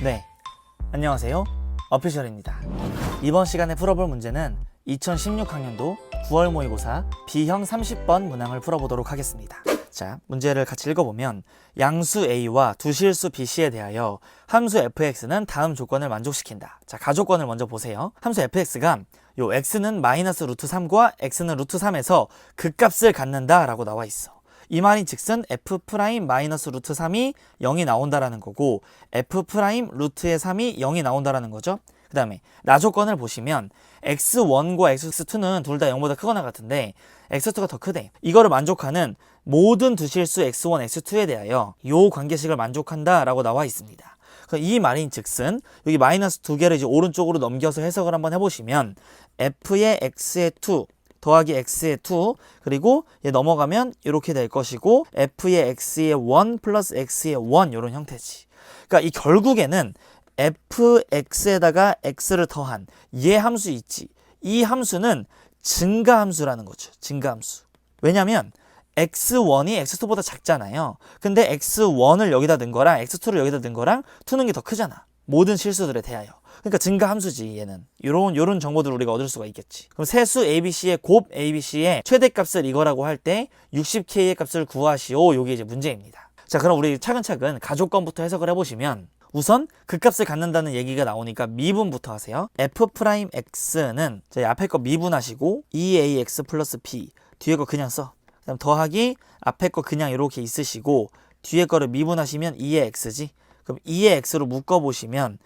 네, 안녕하세요. 어피셜입니다. 이번 시간에 풀어볼 문제는 2016학년도 9월 모의고사 B형 30번 문항을 풀어보도록 하겠습니다. 자, 문제를 같이 읽어보면 양수 A와 두실수 BC에 대하여 함수 fx는 다음 조건을 만족시킨다. 자, 가조건을 먼저 보세요. 함수 fx가 요 x는 마이너스 루트 3과 x는 루트 3에서 극값을 갖는다 라고 나와 있어. 이 말인 즉슨 f 프라임 마이너스 루트 3이 0이 나온다라는 거고 f 프라임 루트의 3이 0이 나온다라는 거죠. 그 다음에 나 조건을 보시면 x1과 x2는 둘 다 0보다 크거나 같은데 x2가 더 크대. 이거를 만족하는 모든 두 실수 x1, x2에 대하여 요 관계식을 만족한다라고 나와 있습니다. 그이 말인 즉슨 여기 마이너스 두 개를 이제 오른쪽으로 넘겨서 해석을 한번 해보시면 f의 x의 2 더하기 x의 2 그리고 얘 넘어가면 이렇게 될 것이고 f의 x의 1 플러스 x의 1 이런 형태지. 그러니까 이 결국에는 fx에다가 x를 더한 얘 함수 있지. 이 함수는 증가 함수라는 거죠. 증가 함수. 왜냐면 x1이 x2보다 작잖아요. 근데 x1을 여기다 넣은 거랑 x2를 여기다 넣은 거랑 2는 게 더 크잖아. 모든 실수들에 대하여. 그러니까 증가 함수지 얘는. 요런 요런 정보들을 우리가 얻을 수가 있겠지. 그럼 세수 ABC의 곱 ABC의 최대값을 이거라고 할 때 60K의 값을 구하시오. 요게 이제 문제입니다. 자, 그럼 우리 차근차근 가족건부터 해석을 해 보시면 우선 그 값을 갖는다는 얘기가 나오니까 미분부터 하세요. f'x는 저희 앞에 거 미분하시고 2ax 플러스 b 뒤에 거 그냥 써. 그다음 더하기 앞에 거 그냥 이렇게 있으시고 뒤에 거를 미분하시면 2의 x지. 그럼 2의 x로 묶어 보시면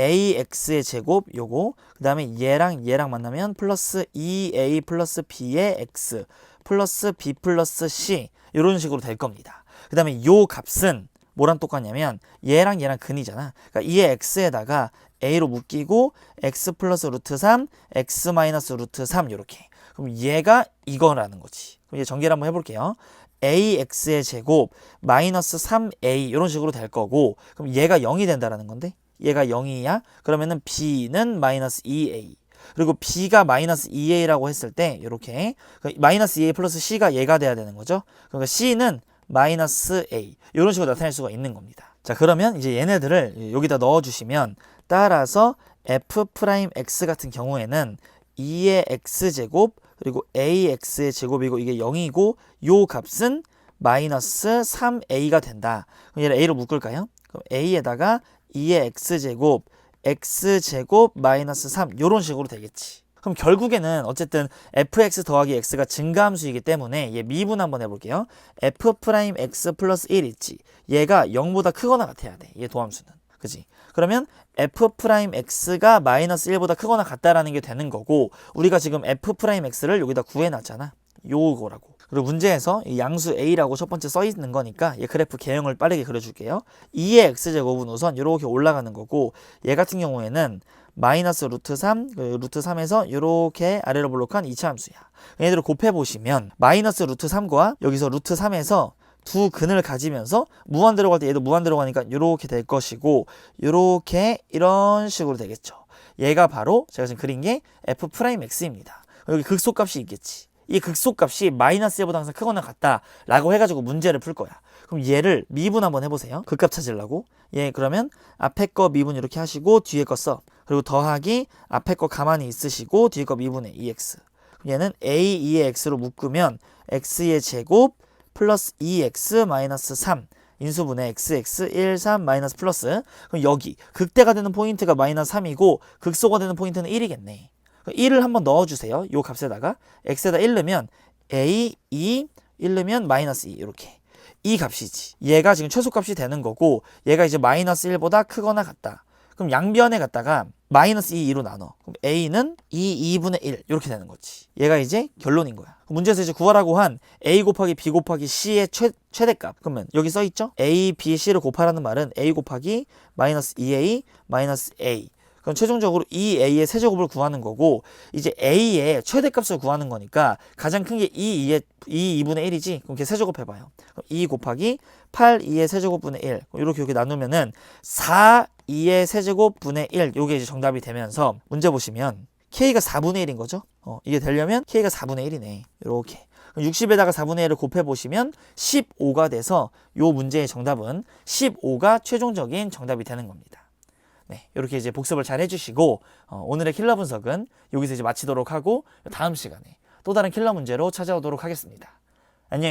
ax의 제곱 요거 그 다음에 얘랑 얘랑 만나면 플러스 2a 플러스 b의 x 플러스 b 플러스 c 이런 식으로 될 겁니다. 그 다음에 요 값은 뭐랑 똑같냐면 얘랑 얘랑 근이잖아. 그러니까 2의 x에다가 a로 묶이고 x 플러스 루트 3, x 마이너스 루트 3 이렇게. 그럼 얘가 이거라는 거지. 그럼 이제 전개를 한번 해볼게요. ax의 제곱 마이너스 3a 이런 식으로 될 거고 그럼 얘가 0이 된다라는 건데 얘가 0이야? 그러면은 b는 마이너스 2a 그리고 b가 마이너스 2a라고 했을 때 이렇게 마이너스 2a 플러스 c가 얘가 돼야 되는 거죠. 그러니까 c는 마이너스 a 이런 식으로 나타낼 수가 있는 겁니다. 자 그러면 이제 얘네들을 여기다 넣어주시면 따라서 f 프라임 x 같은 경우에는 2의 x 제곱 그리고 ax의 제곱이고 이게 0이고 요 값은 마이너스 3a가 된다. 그럼 얘를 a로 묶을까요? 그럼 a에다가 2의 x제곱 x제곱 마이너스 3 이런 식으로 되겠지. 그럼 결국에는 어쨌든 fx 더하기 x가 증가함수이기 때문에 얘 미분 한번 해볼게요. f 프라임 x 플러스 1 있지. 얘가 0보다 크거나 같아야 돼. 얘 도함수는. 그지? 그러면 f 프라임 x가 마이너스 1보다 크거나 같다라는 게 되는 거고 우리가 지금 f 프라임 x를 여기다 구해놨잖아. 요거라고. 그리고 문제에서 이 양수 a라고 첫 번째 써 있는 거니까 얘 그래프 개형을 빠르게 그려줄게요. 2의 x제곱은 우선 이렇게 올라가는 거고 얘 같은 경우에는 마이너스 루트 3, 그 루트 3에서 이렇게 아래로 볼록한 이차 함수야. 얘네들을 곱해보시면 마이너스 루트 3과 여기서 루트 3에서 두 근을 가지면서 무한 들어갈 때 얘도 무한 들어가니까 이렇게 될 것이고 이렇게 이런 식으로 되겠죠. 얘가 바로 제가 지금 그린 게 f 프라임 x입니다. 여기 극소값이 있겠지. 이 극소값이 마이너스 1보다 항상 크거나 같다라고 해가지고 문제를 풀 거야. 그럼 얘를 미분 한번 해보세요. 극값 찾으려고. 얘 그러면 앞에 거 미분 이렇게 하시고 뒤에 거 써. 그리고 더하기 앞에 거 가만히 있으시고 뒤에 거 미분해 2x. 얘는 a 2의 x로 묶으면 x의 제곱 플러스 2x 마이너스 3 인수분해 xx 1 3 마이너스 플러스 그럼 여기 극대가 되는 포인트가 마이너스 3이고 극소가 되는 포인트는 1이겠네. 1을 한번 넣어주세요. 요 값에다가 x에다 1 넣으면 a 2 1 넣으면 마이너스 2 이렇게 이 값이지. 얘가 지금 최소값이 되는 거고 얘가 이제 마이너스 1보다 크거나 같다. 그럼 양변에 갖다가 마이너스 2, 2로 나눠. 그럼 a는 2, 2분의 1 이렇게 되는 거지. 얘가 이제 결론인 거야. 문제에서 이제 구하라고 한 a 곱하기 b 곱하기 c의 최, 최대값. 그러면 여기 써 있죠? a, b, c를 곱하라는 말은 a 곱하기 마이너스 2a 마이너스 a. 그럼 최종적으로 이 a의 세제곱을 구하는 거고 이제 a의 최대값을 구하는 거니까 가장 큰게 2, 2의 2, 2분의 1이지. 그럼 걔 세제곱 해봐요. 그럼 2 곱하기 8, 2의 세제곱분의 1. 이렇게 이렇게 나누면은 4, 2의 세제곱분의 1. 요게 이제 정답이 되면서 문제 보시면 k가 4분의 1인 거죠. 어, 이게 되려면 k가 4분의 1이네. 이렇게. 60에다가 4분의 1을 곱해보시면 15가 돼서 요 문제의 정답은 15가 최종적인 정답이 되는 겁니다. 네, 이렇게 이제 복습을 잘 해주시고 어, 오늘의 킬러 분석은 여기서 이제 마치도록 하고 다음 시간에 또 다른 킬러 문제로 찾아오도록 하겠습니다. 안녕히